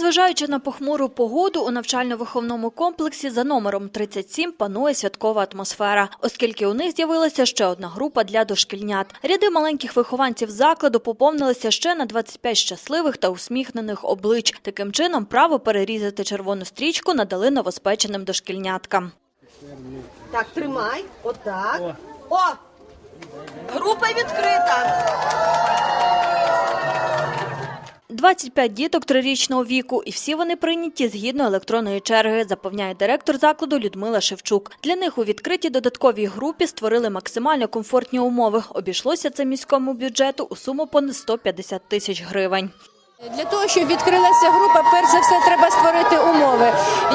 Незважаючи на похмуру погоду, у навчально-виховному комплексі за номером 37 панує святкова атмосфера, оскільки у них з'явилася ще одна група для дошкільнят. Ряди маленьких вихованців закладу поповнилися ще на 25 щасливих та усміхнених облич. Таким чином, право перерізати червону стрічку надали новоспеченим дошкільняткам. Так, тримай. Отак. О! Група відкрита. 25 діток трирічного віку, і всі вони прийняті згідно електронної черги, запевняє директор закладу Людмила Шевчук. Для них у відкритій додатковій групі створили максимально комфортні умови. Обійшлося це міському бюджету у суму понад 150 тисяч гривень. Для того, щоб відкрилася група, перш за все треба створити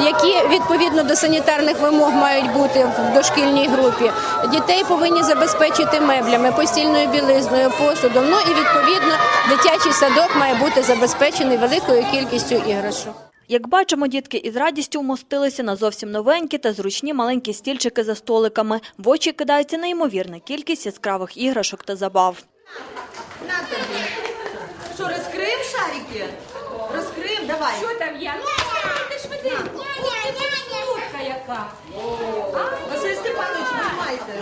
які відповідно до санітарних вимог мають бути в дошкільній групі. Дітей повинні забезпечити меблями, постільною білизною, посудом. Ну і відповідно дитячий садок має бути забезпечений великою кількістю іграшок. Як бачимо, дітки із радістю вмостилися на зовсім новенькі та зручні маленькі стільчики за столиками. В очі кидається неймовірна кількість яскравих іграшок та забав. На тобі. Що, розкриємо шарики? Розкриємо, давай. Що там є? Ти швиденько. Штука яка. Василь Степанович, тримайте.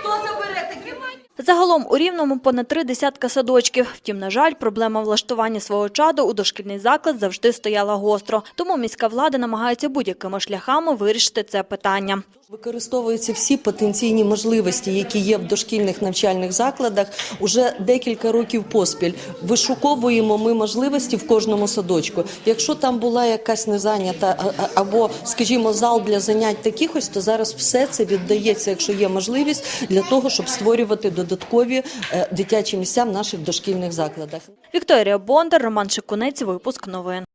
Хто забере такі маленькі? Загалом у Рівному понад три десятка садочків. Втім, на жаль, проблема влаштування свого чаду у дошкільний заклад завжди стояла гостро. Тому міська влада намагається будь-якими шляхами вирішити це питання. Використовуються всі потенційні можливості, які є в дошкільних навчальних закладах. Уже декілька років поспіль вишуковуємо ми можливості в кожному садочку. Якщо там була якась незайнята або, скажімо, зал для занять таких то зараз все це віддається, якщо є можливість, для того, щоб створювати додаткові е, дитячі місця в наших дошкільних закладах. Вікторія Бондар, Роман Шикунець, випуск новин.